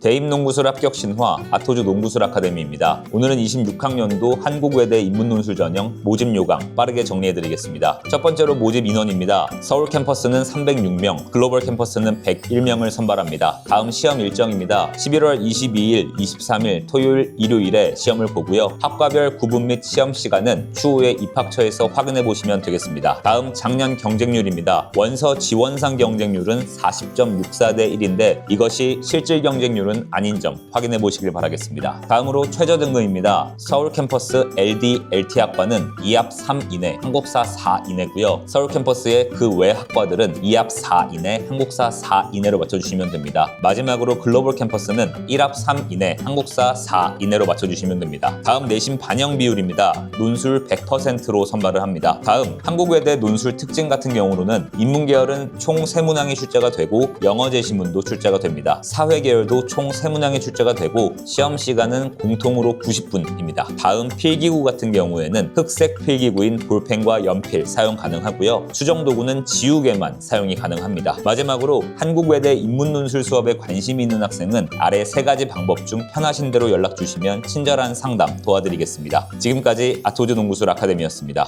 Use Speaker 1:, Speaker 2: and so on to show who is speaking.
Speaker 1: 대입농구술 합격 신화 아토즈 농구술 아카데미입니다. 오늘은 26학년도 한국외대 인문논술 전형 모집 요강 빠르게 정리해드리겠습니다. 첫 번째로 모집 인원입니다. 서울 캠퍼스는 306명, 글로벌 캠퍼스는 101명을 선발합니다. 다음 시험 일정입니다. 11월 22일, 23일 토요일, 일요일에 시험을 보고요. 학과별 구분 및 시험 시간은 추후에 입학처에서 확인해 보시면 되겠습니다. 다음 작년 경쟁률입니다. 원서 지원상 경쟁률은 40.64대 1인데 이것이 실질 경쟁률 은 아닌 점 확인해 보시길 바라겠습니다. 다음으로 최저 등급입니다. 서울 캠퍼스 LD, LT 학과는 2합 3 이내, 한국사 4 이내고요. 서울 캠퍼스의 그 외 학과들은 2합 4 이내, 한국사 4 이내로 맞춰주시면 됩니다. 마지막으로 글로벌 캠퍼스는 1합 3 이내, 한국사 4 이내로 맞춰주시면 됩니다. 다음 내신 반영 비율입니다. 논술 100%로 선발을 합니다. 다음 한국외대 논술 특징 같은 경우로는 인문 계열은 총 세문항이 출제가 되고 영어 제시문도 출제가 됩니다. 사회 계열도 총 세문항이 출제가 되고 시험 시간은 공통으로 90분입니다. 다음 필기구 같은 경우에는 흑색 필기구인 볼펜과 연필 사용 가능하고요. 수정 도구는 지우개만 사용이 가능합니다. 마지막으로 한국외대 인문논술 수업에 관심이 있는 학생은 아래 세 가지 방법 중 편하신 대로 연락 주시면 친절한 상담 도와드리겠습니다. 지금까지 아토즈 농구술 아카데미였습니다.